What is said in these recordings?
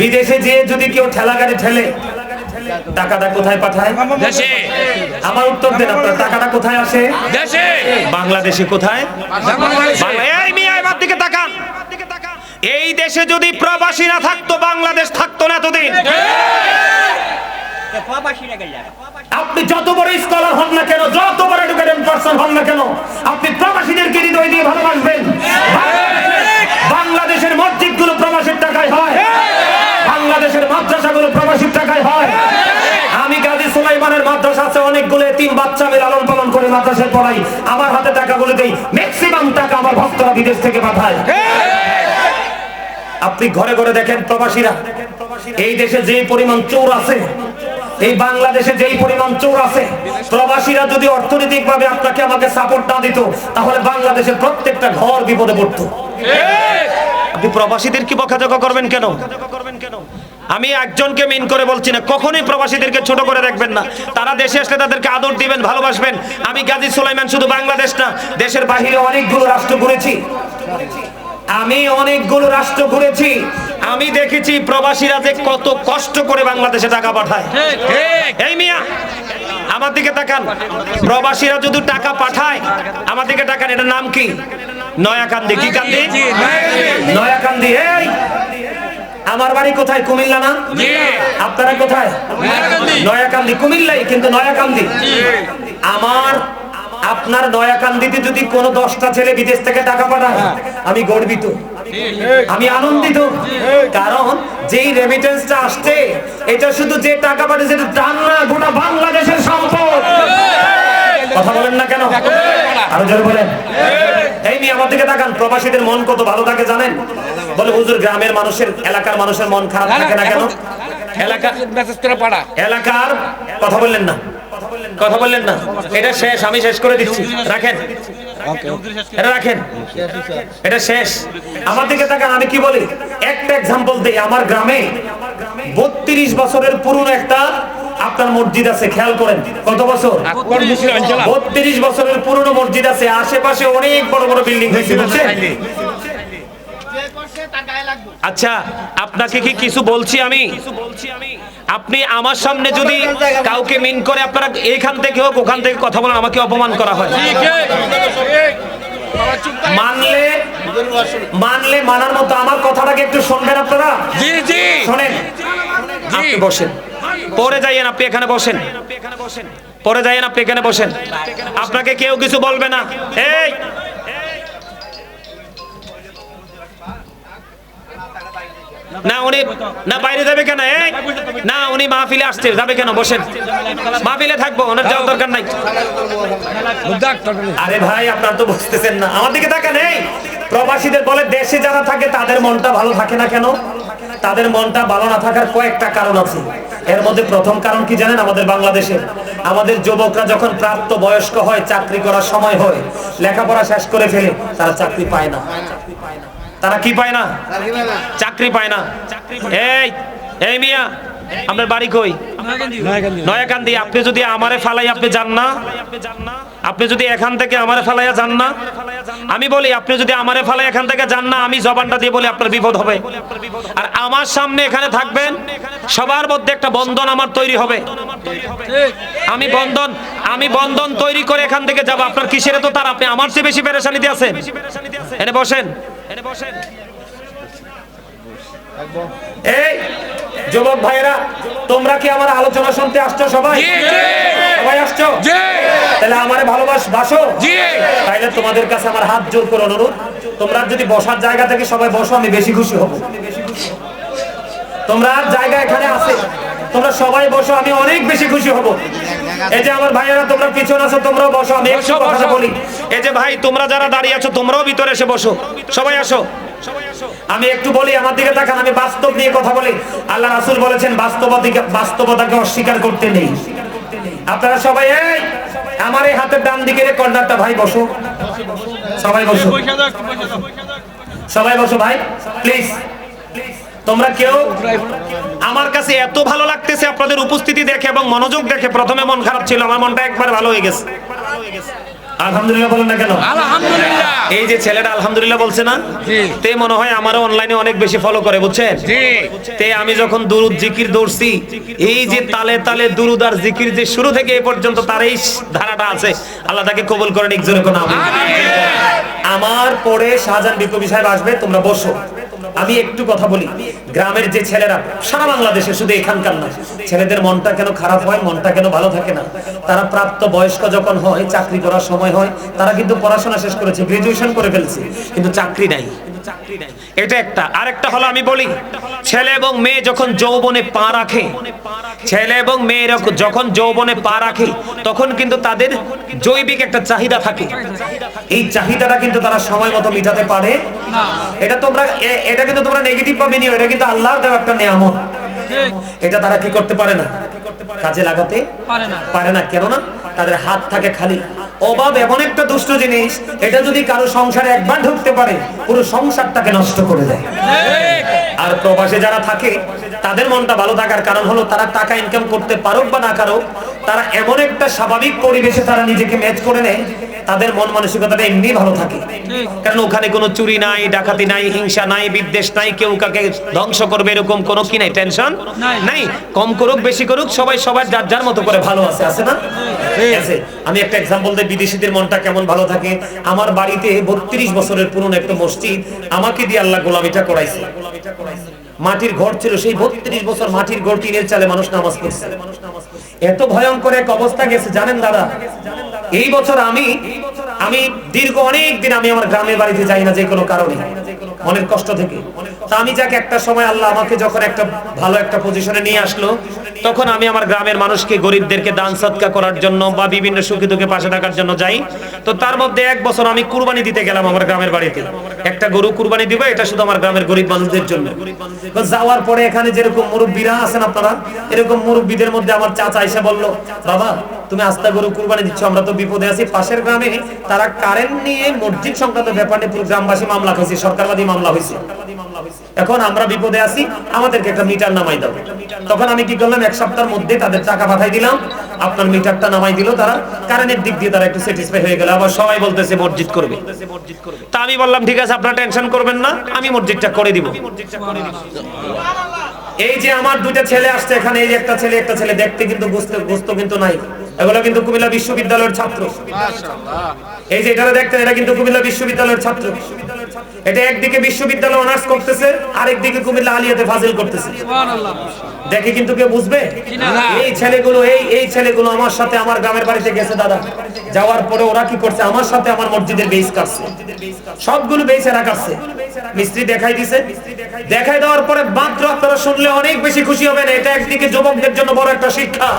বিদেশে যেয়ে যদি কেউ ঠেলা গাড়ি ঠেলে টাকাটা কোথায় পাঠায়? দেশে। আমার উত্তর দেন আপনার টাকাটা কোথায় আসে? দেশে। বাংলাদেশে কোথায়? এই মিয়া এবার দিকে তাকান। এই দেশে যদি প্রবাসী না থাকতো বাংলাদেশ থাকতো না এতদিন। আপনি যত বড় স্কলার হন না কেন যত বড় এডুকেটেড পারসন হন না কেন আপনি প্রবাসীদেরকে হৃদয় দিয়ে ভালোবাসবেন। বাংলাদেশের প্রবাসীর টাকায় হয়। বাংলাদেশের মাদ্রাসাগুলো প্রবাসীর টাকায় হয়। আমি গাজী সুলাইমানের মাদ্রাসা আছে অনেকগুলো তিন বাচ্চা আমি লালন পালন করে মাদ্রাসায় পড়াই। আমার হাতে টাকাগুলো দেই। ম্যাক্সিমাম টাকা আমার ভক্তরা বিদেশ থেকে পাঠায়। আপনি ঘরে ঘরে দেখেন প্রবাসীরা এই দেশে যেই পরিমাণ চোর আছে এই বাংলাদেশে যেই পরিমাণ চোর আছে প্রবাসীরা যদি অর্থনৈতিক ভাবে আপনাকে আমাকে সাপোর্ট না দিত তাহলে বাংলাদেশের প্রত্যেকটা ঘর বিপদে পড়তো। আপনি প্রবাসীদের কি বকাঝকা করবেন কেন? আমি একজনকে মিন করে বলছি না, কখনোই প্রবাসীদেরকে ছোট করে দেখবেন না। তারা দেশে আসলে তাদেরকে আদর দিবেন, ভালোবাসবেন। আমি গাজী সুলাইমান শুধু বাংলাদেশ না, দেশের বাহিরে অনেকগুলো রাষ্ট্র ঘুরেছি। আমি অনেকগুলো রাষ্ট্র ঘুরেছি। আমি দেখেছি প্রবাসীরা যে কত কষ্ট করে বাংলাদেশে টাকা পাঠায়। এই মিয়া, আমার দিকে তাকান। প্রবাসীরা যদি টাকা পাঠায়, আমার দিকে তাকান, এটার নাম কি? নয়াকান্দি কি কান্দি? নয়াকান্দি এই! আমার বাড়ি কোথায়? কুমিল্লা না? আপনারা কোথায়? নয়াকান্দি। কুমিল্লাই কিন্তু নয়াকান্দি। আমার আপনার নয়াকান্দিতে যদি কোনো দশটা ছেলে বিদেশ থেকে টাকা পাঠায় আমি গর্বিত। আমি আনন্দিত। কারণ যেই রেমিটেন্সটা আসছে এটা শুধু যে টাকা পাঠিয়েছে টান না গোটা বাংলাদেশের সম্পদ। কথা বলেন না কেন? আরও জোরে বলেন। এই নিয়ে আমার দিকে তাকান। প্রবাসীদের মন কত ভালো থাকে জানেন? বলে হুজুর গ্রামের মানুষের এলাকার মানুষের মন খারাপ থাকে না কেন? এলাকা মেসেজ করে পাড়া। এলাকার কথা বললেন না। কথা বললেন না। এটা শেষ আমি শেষ করে দিচ্ছি। রাখেন। এটা রাখেন। এটা শেষ। আমার দিকে তাকান আমি কি বলি? একটা এক্সাম্পল দেই। আমার গ্রামে বত্রিশ বছরের পুরনো একটা আপনার মসজিদ আছে খেয়াল করেন কত বছর? বত্রিশ বছরের পুরনো মসজিদ আছে আশেপাশে অনেক বড় বড় বিল্ডিং হয়েছে আচ্ছা আপনাকে কি কিছু বলছি আমি? আপনি আমার সামনে যদি কাউকে মিন করে আপনারা এখান থেকে হোক ওখান থেকে কথা বলেন আমাকে অপমান করা হয়। মানলে মানলে মানার মতো আমার কথাটাকে একটু শুনবেন আপনারা? জি জি। শোনেন। আপনি বসেন। পরে যাইয়েন আপনি এখানে বসেন। পরে যাইয়েন আপনি এখানে বসেন। আপনাকে কেউ কিছু বলবে না। এই! না, উনি না, বাইরে যাবে কেন? না, উনি মাহফিলে আসছে। যাবে কেন? বসেন। মাহফিলে থাকব, ওনার যাওয়ার দরকার নাই। আরে ভাই, আপনার তো বুঝতেছেন না। আমার দিকে তাকান, এই! প্রবাসীদের বলে, দেশে যারা থাকে, তাদের মনটা ভালো থাকে না কেন? তাদের মনটা ভালো না থাকার কয়েকটা কারণ আছে। এর মধ্যে প্রথম কারণ কি জানেন? আমাদের বাংলাদেশে। আমাদের যুবকরা যখন প্রাপ্ত বয়স্ক হয়, চাকরি করার সময় হয়, লেখাপড়া শেষ করে ফেলে, তারা চাকরি পায় না। তারা কি পায় না? চাকরি পায় না। এই এই মিয়া, আপনার বাড়ি কই? নয়াকান্দি। আপনি যদি আমারে ফালাই, আপনি যান না। আপনি যদি এখান থেকে আমারে ফালাইয়া যান না। আমি বলি, আপনি যদি আমারে ফালাই, এখান থেকে যান না। আমি জবানটা দিয়ে বলি, আপনার বিপদ হবে। আর আমার সামনে এখানে থাকবেন সবার মধ্যে একটা বন্ধন আমার তৈরি হবে। আমি বন্ধন আমি বন্ধন তৈরি করে এখান থেকে যাব। আপনার কিসের তো তার আপনি আমার চেয়ে বেশি পেরেশানিতে আছেন এনে বসেন। এনে বসেন এই যুবক ভাইরা তোমরা কি আমার আলোচনা শুনতে আসছো সবাই। সবাই আসছো? তাহলে আমার ভালোবাস বাসো। জি। তাইলে তোমাদের কাছে আমার হাত জোর করে অনুরোধ। তোমরা যদি বসার জায়গা থেকে সবাই বসো আমি বেশি খুশি হব। তোমরা জায়গা এখানে আছে। তোমরা সবাই বসো আমি অনেক বেশি খুশি হব। এই যে আমার ভাইয়েরা তোমরা পিছনে আছো তোমরাও বসো আমি বসো, কথা বলি। এই যে ভাই তোমরা যারা দাঁড়িয়ে আছো তোমরাও ভিতরে এসে বসো। সবাই আসো। আমি একটু বলি আমার দিকে তাকান আমি বাস্তব নিয়ে কথা বলি। আল্লাহ রাসূল বলেছেন বাস্তবতাকে বাস্তবতাকে অস্বীকার করতে নেই। আপনারা সবাই এই আমার এই হাতের ডান দিকে রে কর্নারটা ভাই বসো। সবাই বসো। সবাই বসো ভাই। প্লিজ তোমরা কেউ আমার কাছে এত ভালো লাগতেছে আপনাদের উপস্থিতি দেখে এবং মনোযোগ দেখে প্রথমে মন খারাপ ছিল আমার মনটা একবার ভালো হয়ে গেছে। আলহামদুলিল্লাহ বলেন না কেন? আলহামদুলিল্লাহ। এই যে ছেলেটা আলহামদুলিল্লাহ বলছে না? তে মনে হয় আমারও অনলাইনে অনেক বেশি ফলো করে বুঝছেন? তে আমি যখন দুরুদ জিকির দৌড়ছি এই যে তালে তালে দুরুদ আর জিকির যে শুরু থেকে এ পর্যন্ত তার এই ধারাটা আছে আল্লাহ তাকে কবুল করেন আমার পরে শাহজাহান বিপ্লবী সাহেব আসবে তোমরা বসো। আমি একটু কথা বলি। গ্রামের যে ছেলেরা, সারা বাংলাদেশে শুধু এখানকার না, ছেলেদের মনটা কেন খারাপ হয়, মনটা কেন ভালো থাকে না? তারা প্রাপ্ত বয়স্ক যখন হয়, চাকরি করার সময় হয়, তারা কিন্তু পড়াশোনা শেষ করেছে গ্রাজুয়েশন করে ফেলছে, কিন্তু চাকরি নাই। এটা একটা। আরেকটা হলো আমি বলি ছেলে এবং মেয়ে যখন যৌবনে পা রাখে ছেলে এবং মেয়ে যখন যৌবনে পা রাখে তখন কিন্তু তাদের জৈবিক একটা চাহিদা থাকে। এই চাহিদাটা কিন্তু তারা সময় মতো মিটাতে পারে। এটা তোমরা এটা কিন্তু তোমরা নেগেটিভ ভাবে নিও। এটা কিন্তু আল্লাহর দেওয়া একটা নিয়ামত। এটা তারা কি করতে পারে না? কাজে লাগাতে পারে না। পারে না। কেন না তাদের হাত থাকে খালি। অভাব এমন একটা দুষ্ট জিনিস এটা যদি কারও সংসারে একবার ঢুকতে পারে পুরো সংসারটাকে নষ্ট করে দেয়। আর প্রবাসে যারা থাকে তাদের মনটা ভালো থাকার কারণ হলো তারা টাকা ইনকাম করতে পারুক বা না কারও তারা এমন একটা স্বাভাবিক পরিবেশে তারা নিজেকে ম্যাচ করে নেয় তাদের মন মানসিকতাটা এমনি ভালো থাকে। কারণ ওখানে কোনো চুরি নাই ডাকাতি নাই হিংসা নাই বিদ্বেষ নাই কেউ কাকে ধ্বংস করবে এরকম কোনো কি নাই টেনশন নাই। কম করুক বেশি করুক সবাই সবার যার যার মতো করে ভালো আছে আছে না? আছে। আমি একটা এক্সাম্পল দিই বিদেশিদের মনটা কেমন ভালো থাকে? আমার বাড়িতে বত্রিশ বছরের পুরনো একটা মসজিদ আমাকে দিয়ে আল্লাহ গোলামিটা করাইছে। মাটির ঘর ছিল, সেই বত্রিশ বছর মাটির ঘর টিনের চালে মানুষ নামাজ পড়ছে। এত ভয়ঙ্কর এক অবস্থা গেছে, জানেন দাদা? এই বছর আমি আমি দীর্ঘ অনেক দিন আমি আমার গ্রামের বাড়িতে যাই না যে কোনো কারণে, মনের কষ্ট থেকে। আমি যাকে একটা সময় আল্লাহ আমাকে যখন একটা ভালো একটা পজিশনে নিয়ে আসলো, তখন আমি আমার গ্রামের মানুষকে, গরিবদেরকে দান সৎকা করার জন্য বা বিভিন্ন সুখী দুঃখে পাশে থাকার জন্য যাই। তো তার মধ্যে এক বছর আমি কুরবানি দিতে গেলাম আমার গ্রামের বাড়িতে। একটা গরু কুরবানি দিব, এটা শুধু আমার গ্রামের গরিব মানুষদের জন্য। যাওয়ার পরে এখানে যেরকম মুরব্বীরা আছেন আপনারা, এরকম মুরব্বীদের মধ্যে আমার চাচা এসে বলল, বাবা, তুমি আস্তা গরু কুরবানি দিচ্ছ, আমরা তো বিপদে আছি। পাশের গ্রামে তারা কারেন্ট নিয়ে মসজিদ সংক্রান্ত ব্যাপারে পুরো গ্রামবাসী মামলা খাইছে, সরকারবাদী মামলা হয়েছে এখন আমরা বিপদে আছি, আমাদেরকে একটা মিটার নামাই দাও। তখন আমি কি করলাম, এক সপ্তাহের মধ্যে তাদের টাকা পাঠাই দিলাম। আপনার মিটারটা নামাই দিল তারা। কারেন্টের দিক দিয়ে তারা একটু স্যাটিসফাই হয়ে গেল। আবার সবাই বলতেছে, মসজিদ করবে। তা আমি বললাম, ঠিক আছে, আপনারা টেনশন করবেন না, আমি মসজিদটা করে দিব। এই যে আমার দুইটা ছেলে আসছে এখানে, এই যে একটা ছেলে একটা ছেলে, দেখতে কিন্তু বুঝতে বুঝতে কিন্তু নাই। এগুলো কিন্তু কুমিল্লা বিশ্ববিদ্যালয়ের ছাত্র। এই যে এটা দেখতেন এটা কিন্তু কুমিল্লা বিশ্ববিদ্যালয়ের ছাত্র। এটা একদিকে বিশ্ববিদ্যালয় অনার্স করতেছে আরেকদিকে কুমিল্লা আলিয়াতে ফাজিল করতেছে। দেখে কিন্তু কেউ বুঝবে? এই ছেলেগুলো এই এই ছেলেগুলো আমার সাথে আমার গ্রামের বাড়িতে গেছে দাদা। যাওয়ার পরে ওরা কি করছে? আমার সাথে আমার মসজিদের বেস কাটছে। সবগুলো বেস এরা কাটছে। মিস্ত্রি দেখাই দিছে। দেখাই দেওয়ার পরে মাত্র আপনারা শুনলে অনেক বেশি খুশি হবেন। এটা একদিকে যুবকদের জন্য বড় একটা শিক্ষা।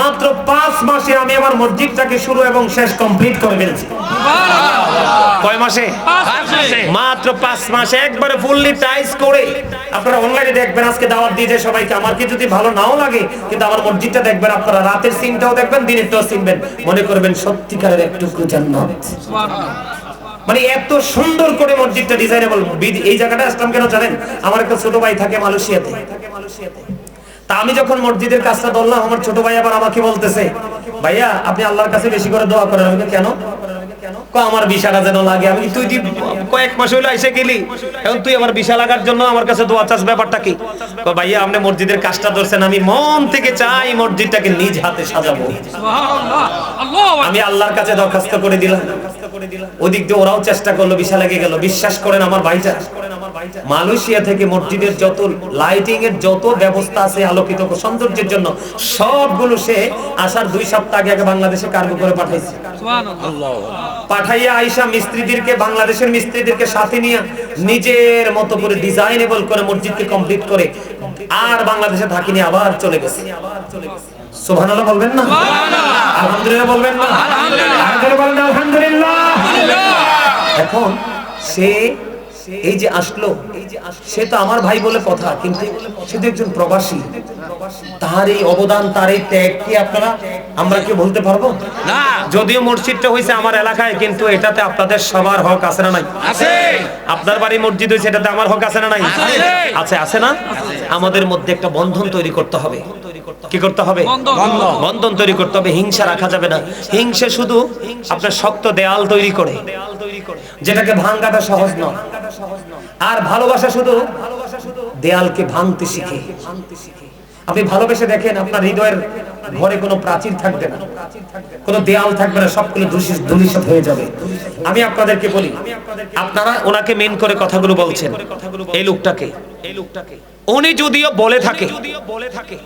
মাত্র পাঁচ মাসে আমি আমার মসজিদটাকে শুরু এবং শেষ কমপ্লিট করে ফেলছি। কয় মাসে। মাত্র পাঁচ মাসে একবারে ফুললি টাইস করে আপনারা অনলাইনে দেখবেন আজকে দাওয়াত দিয়ে সবাইকে। আমার কি যদি ভালো নাও লাগে কিন্তু আমার মসজিদটা দেখবেন আপনারা রাতের সিনটাও দেখবেন দিনেরটাও চিনবেন। মনে করবেন সত্যিকারের একটু জান্নাত। সুবহানাল্লাহ মানে এত সুন্দর করে মসজিদটা ডিজাইনেবল এই জায়গাটা আসলাম কেন জানেন? আমার একটা ছোট ভাই থাকে মালয়েশিয়াতে। তা আমি যখন মসজিদের কাজটা ধরলাম আমার ছোট ভাই আবার আমাকে বলতেছে ভাইয়া আপনি আল্লাহর কাছে বেশি করে দোয়া করেন। কেন? আমার বিশালা যেন লাগে আমি তুই কয়েক মাস হইল এসে গেলি। এখন তুই আমার বিশাল লাগার জন্য আমার কাছে দোয়া চাষ ব্যাপারটা কি? ভাইয়া আপনি মসজিদের কাজটা ধরছেন আমি মন থেকে চাই মসজিদটাকে নিজ হাতে সাজাবো। সুবহানাল্লাহ। আল্লাহু আকবার। আমি আল্লাহর কাছে দরখাস্ত করে দিলাম। ওদিক দিয়ে ওরাও চেষ্টা করল বিশাল লেগে গেল। বিশ্বাস করেন আমার ভাইটা। মালয়েশিয়া থেকে মসজিদের যত লাইটিং এর যত ব্যবস্থা আছে আলোকিত সৌন্দর্যের জন্য সবগুলো সে আসার দুই সপ্তাহ আগে আগে বাংলাদেশে কার্গো করে পাঠাইছে। পাঠাইয়া আইসা মিস্ত্রিদেরকে বাংলাদেশের মিস্ত্রিদেরকে সাথে নিয়ে নিজের মতো করে ডিজাইনেবল করে মসজিদকে কমপ্লিট করে আর বাংলাদেশে থাকিনি আবার চলে গেছে। সুবহানাল্লাহ বলবেন না? আলহামদুলিল্লাহ বলবেন না, আলহামদুলিল্লাহ। এখন সে এই যে আসলো সে তো আমার ভাই বলে কথা কিন্তু সে তো একজন প্রবাসী। তার এই অবদান তার এই ত্যাগ কি আপনারা আমরা কি বলতে পারব? না। যদিও মসজিদটা হয়েছে আমার এলাকায় কিন্তু এটাতে আপনাদের সবার হক আছে না নাই? আছে। আপনার বাড়ি মসজিদ হয়েছে এটাতে আমার হক আছে না নাই? আছে। আছে আছে না? আমাদের মধ্যে একটা বন্ধন তৈরি করতে হবে। কি করতে হবে? বন্ধন। তৈরি করতে হবে। হিংসা রাখা যাবে না। হিংসা শুধু আপনার শক্ত দেয়াল তৈরি করে যেটাকে ভাঙ্গাটা সহজ নয়। আর ভালোবাসা শুধু দেয়ালকে ভাঙতে শিখে। আপনি ভালোবেসে দেখেন আপনার হৃদয়ের ঘরে কোনো প্রাচীর থাকবে না। কোনো দেয়াল থাকবে না সবগুলো দূষিত ধূলিসাৎ হয়ে যাবে। আমি আপনাদেরকে বলি আপনারা ওনাকে মেন করে কথাগুলো বলছেন এই লোকটাকে। এই লোকটাকে উনি যদিও বলে থাকে বলে থাকে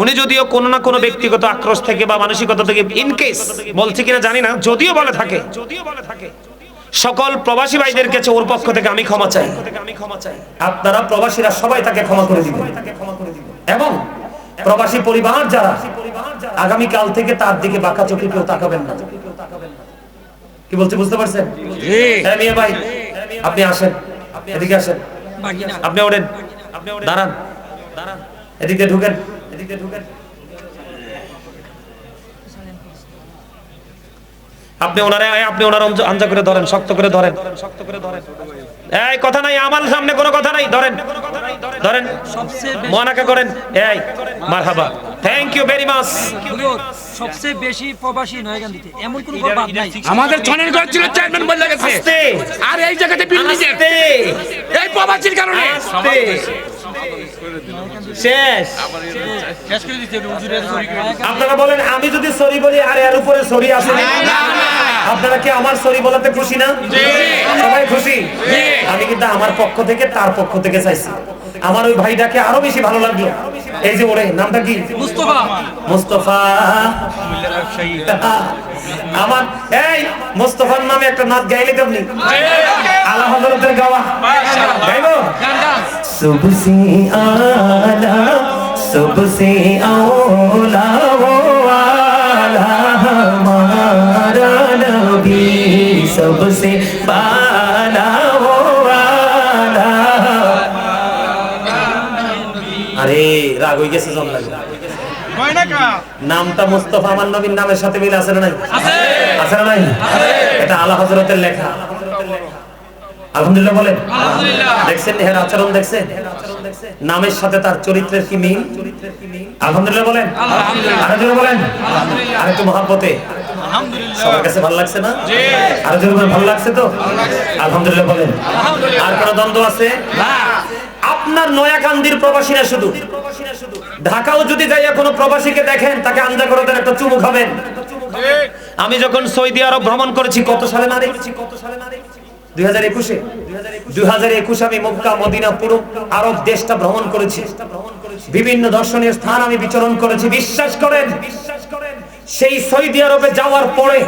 উনি যদিও কোনো না কোনো ব্যক্তিগত আক্রোশ থেকে বা মানসিকতা থেকে ইনকেস বলছে কিনা জানি না যদিও বলে থাকে। যদিও বলে থাকে সকল প্রবাসী ভাইদের কাছে ওর পক্ষ থেকে আমি ক্ষমা চাই। আপনারা প্রবাসীরা সবাই তাকে ক্ষমা করে দিবেন। এবং প্রবাসী পরিবার যারা আগামী কাল থেকে তার দিকে বাঁকা চোখে কেউ তাকাবেন না। কি বলছে বুঝতে পারছেন? হ্যাঁ মিয়া ভাই আপনি আসেন। এদিকে আসেন। বাকি না আপনি ওঠেন। দাঁড়ান দাঁড়ান। এদিকে ঢুকেন। এদিকে ঢুকেন। আপনি ওনারে, আপনি ওনার আঞ্জা করে ধরেন শক্ত করে ধরেন, শক্ত করে ধরেন। এই কথা নাই আমার সামনে কোনো কথা নাই ধরেন ধরেন সবচেয়ে করেন এই মারহাবা থ্যাংক ইউ ভেরি মাচ সবচেয়ে বেশি প্রবাসী নয়গান্দিতে এমন কোন বাদ নাই। আমাদের ছনের ঘর ছিল চেয়ারম্যান বলে গেছে। আর এই জায়গাতে বিল্ডিং এই প্রবাসীর কারণে। শেষ। আপনারা বলেন আমি যদি সরি বলি আর এর উপরে সরি আছে আপনারা কি আমার সরি বলাতে খুশি না? সবাই খুশি? আমি কিন্তু আমার পক্ষ থেকে তার পক্ষ থেকে চাইছি। আমার ওই ভাইটাকে আরও বেশি ভালো লাগল। এই যে ওরে নামটা কি? মুস্তফা। আমার এই মুস্তফার নামে একটা নাচ গাইলে আলা গাওয়া। আলা আওলা सबसे बाला वो आला আরে রাগ হয়ে গেছে জন লাগে নামটা মুস্তফা আমার নবীর নামের সাথে মিল আছে না নাই আছে না নাই এটা আলা হজরতের লেখা আলহামদুলিল্লাহ বলেন দেখছেন এর আচরণ দেখছেন নামের সাথে তার চরিত্রের কি মিল আলহামদুলিল্লাহ বলেন আরো জোরে বলেন আর একটু মহাব্বতে সবার কাছে ভালো লাগছে না? আরও জোরে ভালো লাগছে তো? আলহামদুলিল্লাহ বলেন। আর কোন দ্বন্দ্ব আছে? আপনার নয়াকান্দির প্রবাসীরা শুধু। ঢাকাও যদি যাইয়া কোনো প্রবাসীকে দেখেন তাকে আন্দা করে একটা চুমু খাবেন। আমি যখন সৌদি আরব ভ্রমণ করেছি কত সালে না কত সালে না দুই হাজার একুশে দুই আমি মক্কা মদিনা পুরো আরব দেশটা ভ্রমণ করেছি। বিভিন্ন দর্শনীয় স্থান আমি বিচরণ করেছি। বিশ্বাস করেন সেই সৌদি আরবে যাওয়ার পরে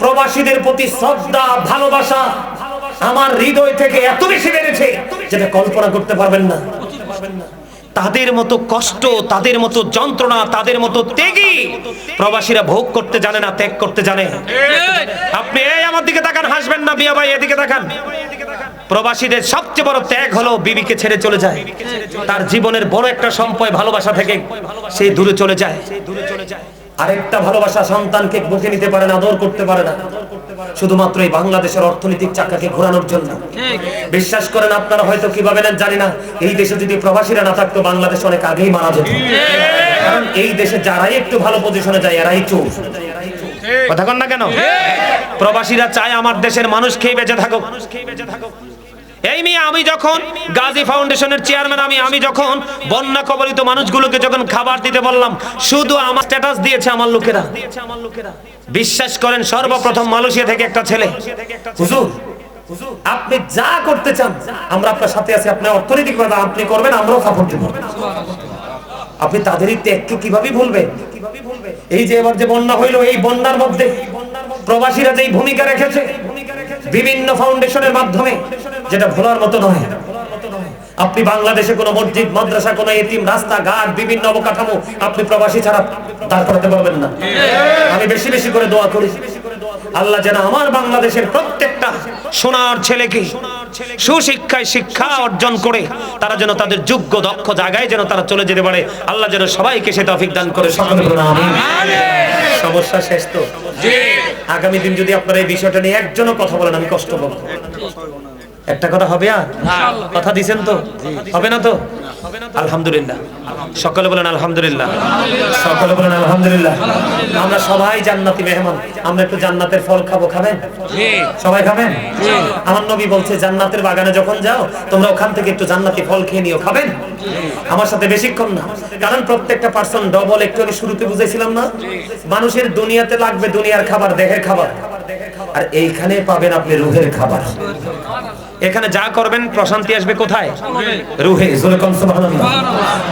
প্রবাসীদের প্রতি শ্রদ্ধা, ভালোবাসা আমার হৃদয় থেকে এত বেশি বেড়েছে যেটা কল্পনা করতে পারবেন না। তাদের মতো কষ্ট, তাদের মতো যন্ত্রণা, তাদের মতো ত্যাগী প্রবাসীরা ভোগ করতে জানে না, ত্যাগ করতে জানে। আপনি এই আমার দিকে তাকান, হাসবেন না বিয়া ভাই, এদিকে তাকান। প্রবাসীদের সবচেয়ে বড় ত্যাগ হলো বিবিকে ছেড়ে চলে যায়। তার জীবনের বড় একটা সম্পয় ভালোবাসা থেকে সে দূরে চলে যায় দূরে চলে যায়। আরেকটা ভালোবাসা সন্তানকে বুকে নিতে পারে না আদর করতে পারে না। শুধুমাত্র এই বাংলাদেশের অর্থনৈতিক চাকাকে ঘোরানোর জন্য। বিশ্বাস করেন আপনারা হয়তো কীভাবে নেন জানি না। এই দেশে যদি প্রবাসীরা না থাকতো বাংলাদেশ অনেক আগেই মারা যেত। কারণ এই দেশে যারাই একটু ভালো পজিশনে যায় এরাই চোর। কথা কন না কেন? প্রবাসীরা চায় আমার দেশের মানুষ খেয়ে বেঁচে থাকুক মানুষ খেয়ে বেঁচে থাকুক। এই আমি যখন গাজী ফাউন্ডেশনের চেয়ারম্যান, আমি আমি যখন বন্যা কবলিত মানুষগুলোকে যখন খাবার দিতে বললাম, শুধু আমার স্ট্যাটাস দিয়েছে আমার লোকেরা। বিশ্বাস করেন, সর্বপ্রথম মালয়েশিয়া থেকে একটা ছেলে। হুজুর, আপনি যা করতে চান, আমরা আপনার সাথে আছি আপনি অর্থনৈতিক আপনি করবেন, আমরাও সাপোর্ট দেব আপনি ত্যাগকে কীভাবে ভুলবেন? এই যে এবার যে বন্যা হইল, এই বন্যার মধ্যে প্রবাসীরা যেই ভূমিকা রেখেছে, বিভিন্ন ফাউন্ডেশনের মাধ্যমে যেটা ভোলার মতো নয়। আপনি বাংলাদেশে কোনো মসজিদ মাদ্রাসা কোনো এতিম রাস্তাঘাট বিভিন্ন অবকাঠামো আপনি প্রবাসী ছাড়া দাঁড় করাতে পারবেন না। আমি বেশি বেশি করে দোয়া করি। আল্লাহ যেন আমার বাংলাদেশের প্রত্যেকটা সোনার ছেলেকে সুশিক্ষায় শিক্ষা অর্জন করে তারা যেন তাদের যোগ্য দক্ষ জায়গায় যেন তারা চলে যেতে পারে। আল্লাহ যেন সবাইকে সে তৌফিক দান করে। সকলে সমস্যা শেষ তো? আগামী দিন যদি আপনারা এই বিষয়টা নিয়ে একজনও কথা বলেন আমি কষ্ট পাবো। একটা কথা হবে আর? কথা দিছেন তো? হবে না তো? আলহামদুলিল্লাহ। সকলে বলেন আলহামদুলিল্লাহ। সকলে বলেন আলহামদুলিল্লাহ। আমরা সবাই জান্নাতি মেহমান। আমরা একটু জান্নাতের ফল খাব খাবেন? সবাই খাবেন? আমার নবী বলছে জান্নাতের বাগানে যখন যাও তোমরা ওখান থেকে একটু জান্নাতি ফল খেয়ে নিও খাবেন? আমার সাথে বেশিক্ষণ না। কারণ প্রত্যেকটা পার্সন ডবল একটু আগে শুরুতে বুঝেছিলাম না। মানুষের দুনিয়াতে লাগবে দুনিয়ার খাবার দেহের খাবার। আর এইখানে পাবেন আপনি রুহের খাবার। এখানে যা করবেন প্রশান্তি আসবে কোথায়? রুহে সুবহানাল্লাহ।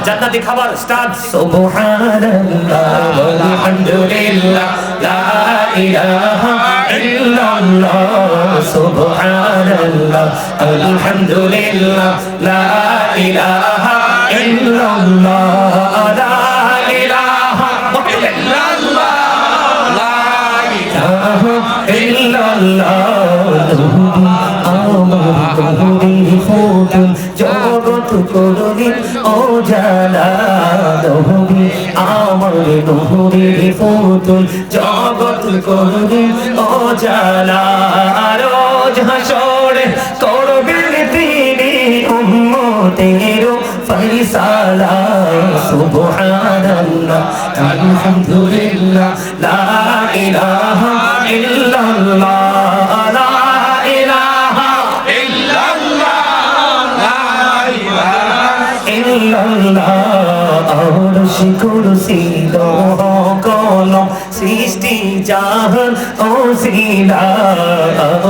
জান্নাতি খাবার স্টার্ট সুবহানাল্লাহ আলহামদুলিল্লাহ লা ইলাহা ইল্লাল্লাহ সুবহানাল্লাহ আলহামদুলিল্লাহ লা ইলাহা ইল্লাল্লাহ লা ইলাহা ইল্লাল্লাহ লা ইলাহা ইল্লাল্লাহ। জগৎ করুণী ও জালা দহবি আমার নহরি ফুতুল জগৎ করুণী ও জালা রোজ হাসরে করবেন তিনি উম্মতের ফয়সালা সুবহানাল্লাহ আলহামদুলিল্লাহ লা ইলাহা ইল্লাল্লাহ সৃষ্টি জাহান ও শিলা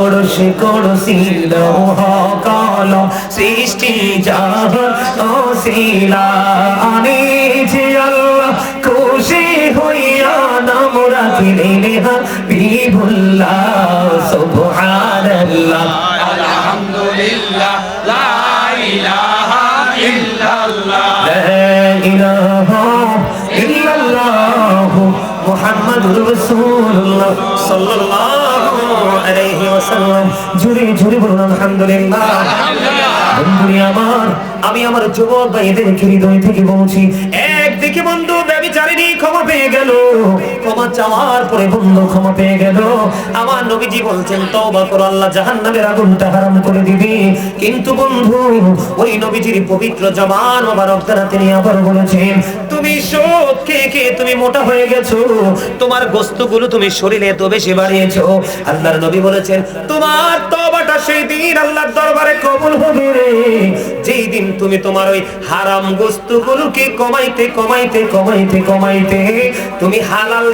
অরশি করছিল কল সৃষ্টি জাহান ও শিলা আনিছি আল্লাহ খুশি হইয়া নাম রাখিলেন হাবিবুল্লাহ, সুবহানাল্লাহ। لا আমি আমার যুবক ভাইদের হৃদয় থেকে বলছি একদিকে বন্ধু ক্ষমা পেয়ে গেল। ক্ষমা চাওয়ার পরে বন্ধু ক্ষমা পেয়ে গেল। আমার নবীজি বলছেন, তওবা করো, আল্লাহ জাহান্নামের আগুনটা হারাম করে দিবে। কিন্তু বন্ধু, ওই নবীজির পবিত্র জবান মোবারক দ্বারা তিনি আবার বলেছেন তুমি শোক, কে কে, তুমি মোটা হয়ে গেছো? তোমার গোস্তগুলো তুমি শরীরে এত বেশি বাড়িয়েছো। আল্লাহর নবী বলেছেন, তোমার তওবাটা সেই দিন আল্লাহর দরবারে কবুল হবে রে। যেই দিন তুমি তোমার ওই হারাম গোস্তগুলোকে কমাইতে কমাইতে কমাইতে কমাইতে, তুমি হালাল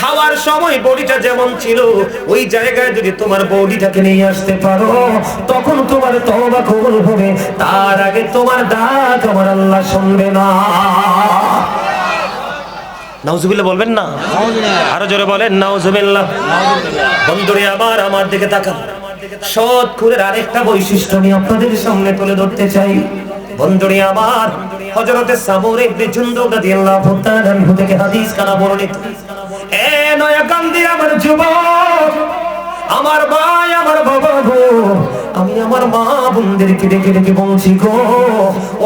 খাওয়ার সময় বডিটা যেমন ছিল, ওই জায়গায় যদি তোমার বডিটাকে নিয়ে আসতে পারো, তখন তোমার তওবা কবুল হবে। তার আগে তোমার ডাক আমার আল্লাহ শুনবে না। বলবেন না? আরও জোরে বলেন বন্ধুরে, আবার আমার দিকে তাকান। সৎ খুরের আরেকটা বৈশিষ্ট্য আমি আপনাদের সামনে তুলে ধরতে চাই। বন্ধুরে, আবার ইবনে রাদিয়াল্লাহু তাআলা আনহু থেকে হাদিস কানা বর্ণিত। এ নয়া কান্দির আমার যুবক, আমার ভাই, আমার বাবা গো, আমি আমার মা বোনদেরকে ডেকে ডেকে বলছি গো,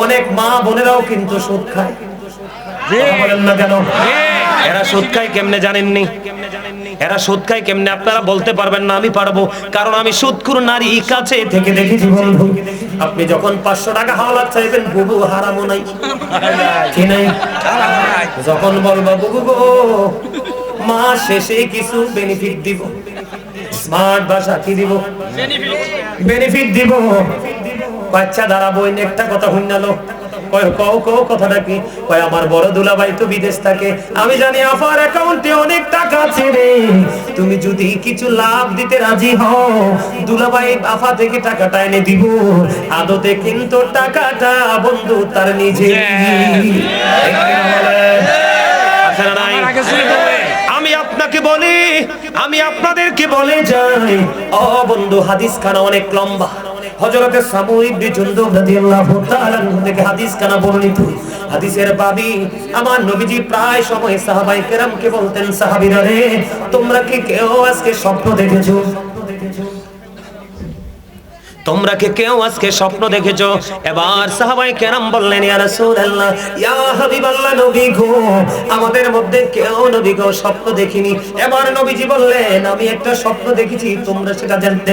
অনেক মা বোনেরাও কিন্তু সুদ খায়। বলেন না কেন? এরা সুদ খায় কেমনে জানেননি? এরা সুদ খায় কেমনে? আপনারা বলতে পারবেন না আমি পারব। কারণ আমি নারী কাছে থেকে দেখেছি বন্ধু। আপনি যখন পাঁচশো টাকা হাওলাত চাইবেন বুবু হারামো নাই। কি নাই? যখন বলবা বুবু গো মাস শেষে কিছু বেনিফিট দিব। স্মার্ট ভাষা কি দিব? বেনিফিট দিব। বাচ্চা দাঁড়াবো একটা কথা হইনালো। কয় কও কও কথাটা কি? কয় আমার বড় দুলাভাই তো বিদেশ থাকে। আমি জানি আফার অ্যাকাউন্টে অনেক টাকা আছে রে। তুমি যদি কিছু লাভ দিতে রাজি হও দুলাভাই আফা থেকে টাকাটা এনে দিব। আদতে কিন্তু টাকাটা বন্ধু তার নিজে। আমি আপনাকে বলি আমি আপনাদেরকে বলে যায় ও বন্ধু হাদিস খানা অনেক লম্বা। হযরতে সামু ইবনে জুনদুব রাদিয়াল্লাহু তাআলা থেকে হাদিস খানা বর্ণিত। হাদিসের বাবি, আমার নবীজি প্রায় সময় সাহাবাই কেরামকে বলতেন, সাহাবীরা রে, তোমরা কি কেউ আজকে স্বপ্ন দেখেছ? তোমরা কি কেউ আজকে স্বপ্ন দেখেছ? এবার সাহাবাই কেরাম বললেন, ইয়া রাসূলুল্লাহ, ইয়া হাবিবাল্লাহ নবী গো, আমাদের মধ্যে কেউ নবী গো স্বপ্ন দেখিনি। এবার নবীজি বললেন, আমি একটা স্বপ্ন দেখেছি, তোমরা সেটা জানতে